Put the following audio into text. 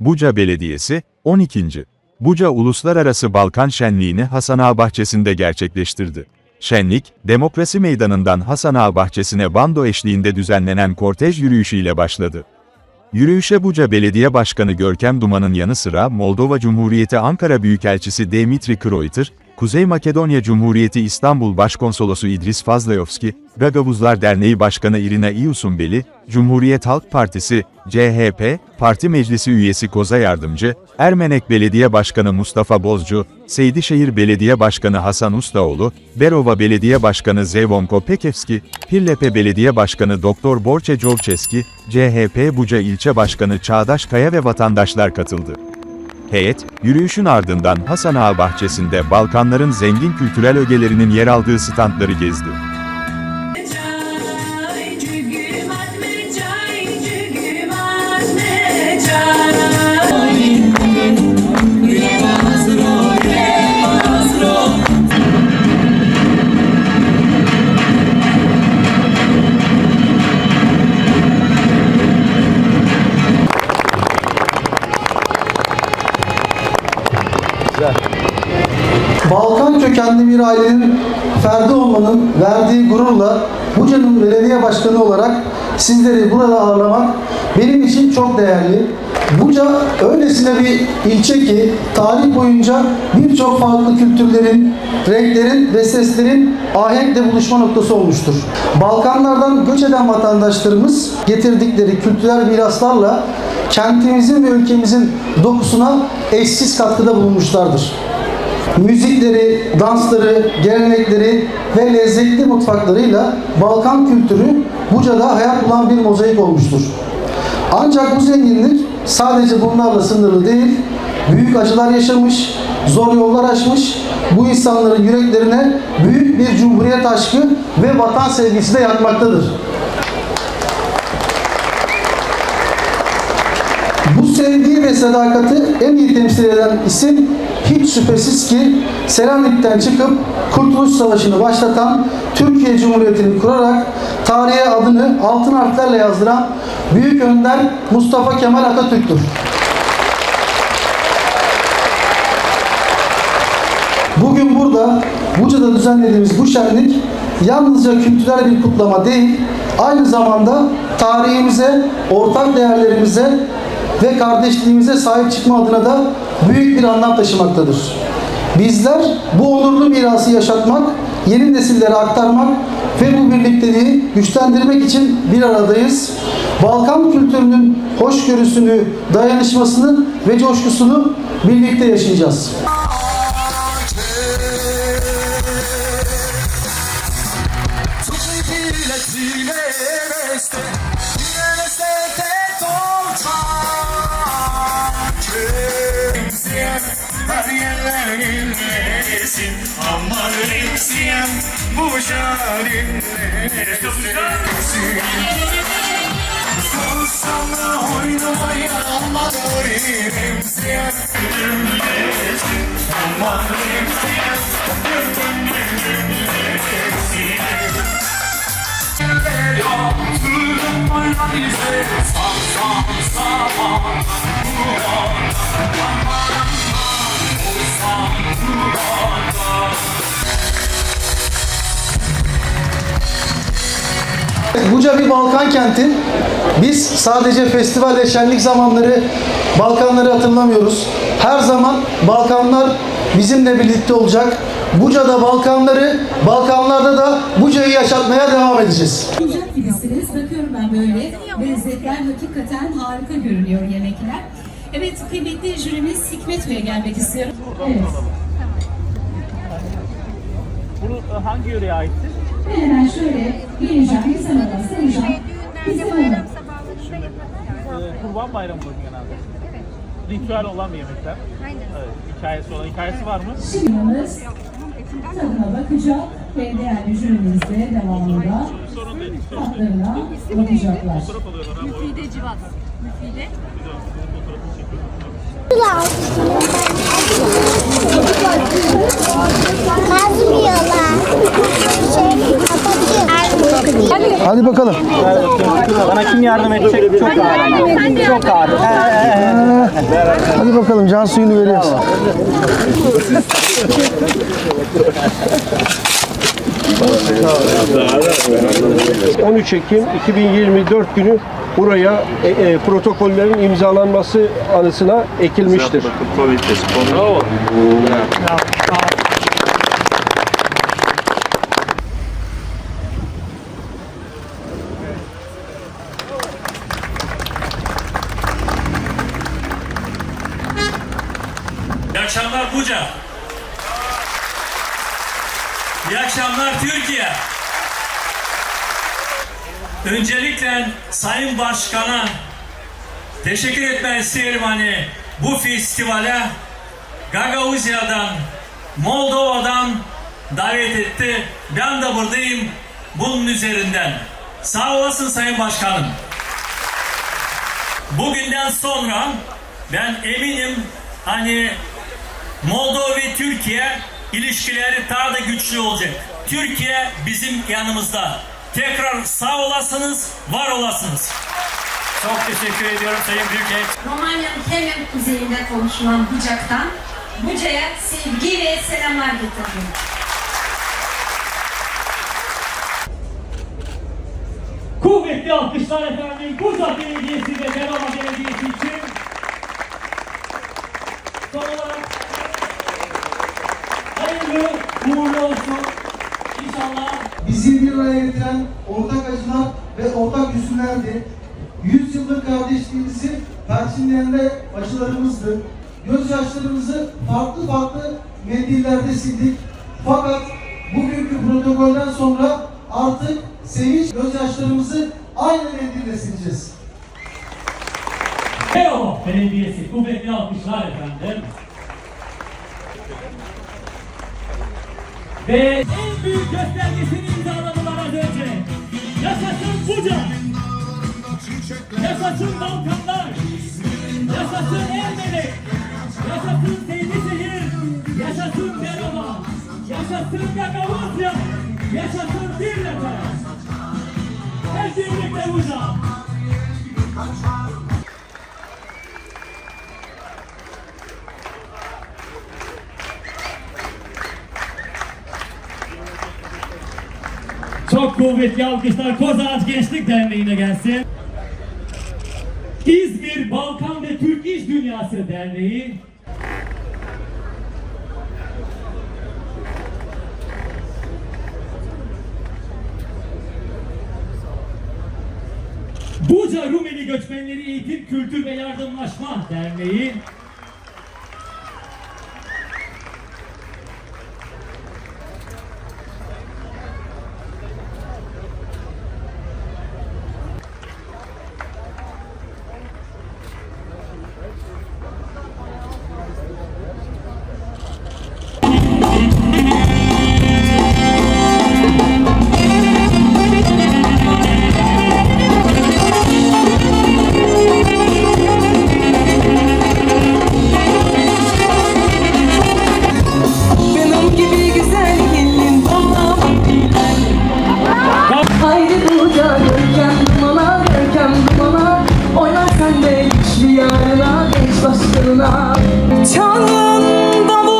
Buca Belediyesi, 12. Buca Uluslararası Balkan Şenliği'ni Hasan Ağa Bahçesi'nde gerçekleştirdi. Şenlik, Demokrasi Meydanı'ndan Hasan Ağa Bahçesi'ne bando eşliğinde düzenlenen kortej yürüyüşüyle başladı. Yürüyüşe Buca Belediye Başkanı Görkem Duman'ın yanı sıra Moldova Cumhuriyeti Ankara Büyükelçisi Dimitri Kreuter, Kuzey Makedonya Cumhuriyeti İstanbul Başkonsolosu İdris Fazlayovski, Gagavuzlar Derneği Başkanı Irina İusumbeli, Cumhuriyet Halk Partisi, CHP, Parti Meclisi Üyesi Koza Yardımcı, Ermenek Belediye Başkanı Mustafa Bozcu, Seydişehir Belediye Başkanı Hasan Ustaoğlu, Berova Belediye Başkanı Zevonko Pekevski, Pirlepe Belediye Başkanı Doktor Borçe Covçeski, CHP Buca İlçe Başkanı Çağdaş Kaya ve vatandaşlar katıldı. Heyet, yürüyüşün ardından Hasan Ağa bahçesinde Balkanların zengin kültürel ögelerinin yer aldığı standları gezdi. Bir ailenin ferdi olmanın verdiği gururla Buca'nın belediye başkanı olarak sizleri burada ağırlamak benim için çok değerli. Buca öylesine bir ilçe ki tarih boyunca birçok farklı kültürlerin, renklerin ve seslerin ahenkle buluşma noktası olmuştur. Balkanlardan göç eden vatandaşlarımız getirdikleri kültürel miraslarla kentimizin ve ülkemizin dokusuna eşsiz katkıda bulunmuşlardır müzikleri, dansları, gelenekleri ve lezzetli mutfaklarıyla Balkan kültürü Buca'da hayat bulan bir mozaik olmuştur. Ancak bu zenginlik sadece bunlarla sınırlı değil, büyük acılar yaşamış, zor yollar aşmış, bu insanların yüreklerine büyük bir cumhuriyet aşkı ve vatan sevgisi de yakmaktadır. Bu sevgiyi ve sadakati en iyi temsil eden isim hiç şüphesiz ki Selanik'ten çıkıp Kurtuluş Savaşı'nı başlatan Türkiye Cumhuriyeti'ni kurarak tarihe adını altın harflerle yazdıran Büyük Önder Mustafa Kemal Atatürk'tür. Bugün burada Buca'da düzenlediğimiz bu şenlik yalnızca kültürel bir kutlama değil, aynı zamanda tarihimize, ortak değerlerimize ve kardeşliğimize sahip çıkma adına da büyük bir anlam taşımaktadır. Bizler bu onurlu mirası yaşatmak, yeni nesillere aktarmak ve bu birlikteliği güçlendirmek için bir aradayız. Balkan kültürünün hoşgörüsünü, dayanışmasını ve coşkusunu birlikte yaşayacağız. Tutti yerlerin neresin Aman remsiyen bu şarin neresin Sana oynamaya almadı remsiyen neresin Aman remsiyen Buca bir Balkan kenti. Biz sadece festival ve şenlik zamanları Balkanları hatırlamıyoruz. Her zaman Balkanlar bizimle birlikte olacak. Buca'da Balkanları, Balkanlarda da Buca'yı yaşatmaya devam edeceğiz. Yiyecek gibisiniz. Bakıyorum ben böyle. Lezzetler hakikaten harika görünüyor yemekler. Evet kıymetli jürimiz Hikmet Bey'e gelmek istiyorum. Evet. Bu hangi yöreye aittir? Ben hemen şöyle geleceğim. Bir sana da sayacağım. Bizim. Ee, Kurban Bayramı mı genelde? Ritüel olan bir yemekler. Aynen. Evet, hikayesi olan. Hikayesi var mı? Şimdi hanımız tadına bakacak ve değerli jürimiz de devamında tatlarına bakacaklar. Müfide Civat. Müfide. Şey. Hadi bakalım. Bana kim yardım edecek? Çok ağır. Çok ağır. Hadi bakalım can suyunu veriyoruz. Ee, 13 Ekim 2024 günü buraya e, e, protokollerin imzalanması anısına ekilmiştir. İyi akşamlar Buca. İyi akşamlar Türkiye. Öncelikle Sayın Başkan'a teşekkür etmek isterim hani bu festivale Gagauzya'dan, Moldova'dan davet etti. Ben de buradayım bunun üzerinden. Sağ olasın Sayın Başkanım. Bugünden sonra ben eminim hani Moldova ve Türkiye ilişkileri daha da güçlü olacak. Türkiye bizim yanımızda. Tekrar sağ olasınız, var olasınız. Çok teşekkür ediyorum Sayın Büyükek. Romanya'nın hemen kuzeyinde konuşulan Bucak'tan Buca'ya sevgi ve selamlar getirdim. Kuvvetli alkışlar efendim. Buca Belediyesi ve Berama Belediyesi için. Son olarak hayırlı uğurlu olsun. İnşallah Bizi bir araya getiren ortak acılar ve ortak hüzünlerdi. Yüzyıllık kardeşliğimizi perçinleyen acılarımızdı. Gözyaşlarımızı farklı farklı mendillerde sildik. Fakat bugünkü protokolden sonra artık sevinç gözyaşlarımızı aynı mendille sileceğiz. Beyoğlu Belediyesi kuvvetli alkışlar efendim. Ve en büyük göstergesini imzaladılar az önce. Yaşasın Buca! Yaşasın Balkanlar! Yaşasın Ermenek! Yaşasın Seydişehir! Yaşasın Berama! Yaşasın Gagavuzya! Yaşasın Birlefe! Hep birlikte Buca! Çok kuvvetli alkışlar Kozağaç Gençlik Derneği'ne gelsin. İzmir Balkan ve Türk İş Dünyası Derneği. Buca Rumeli Göçmenleri Eğitim, Kültür ve Yardımlaşma Derneği. Haydi buca görkem dumana görkem dumana Oynar sen de güçlü yarına genç başkanına Çalın davulları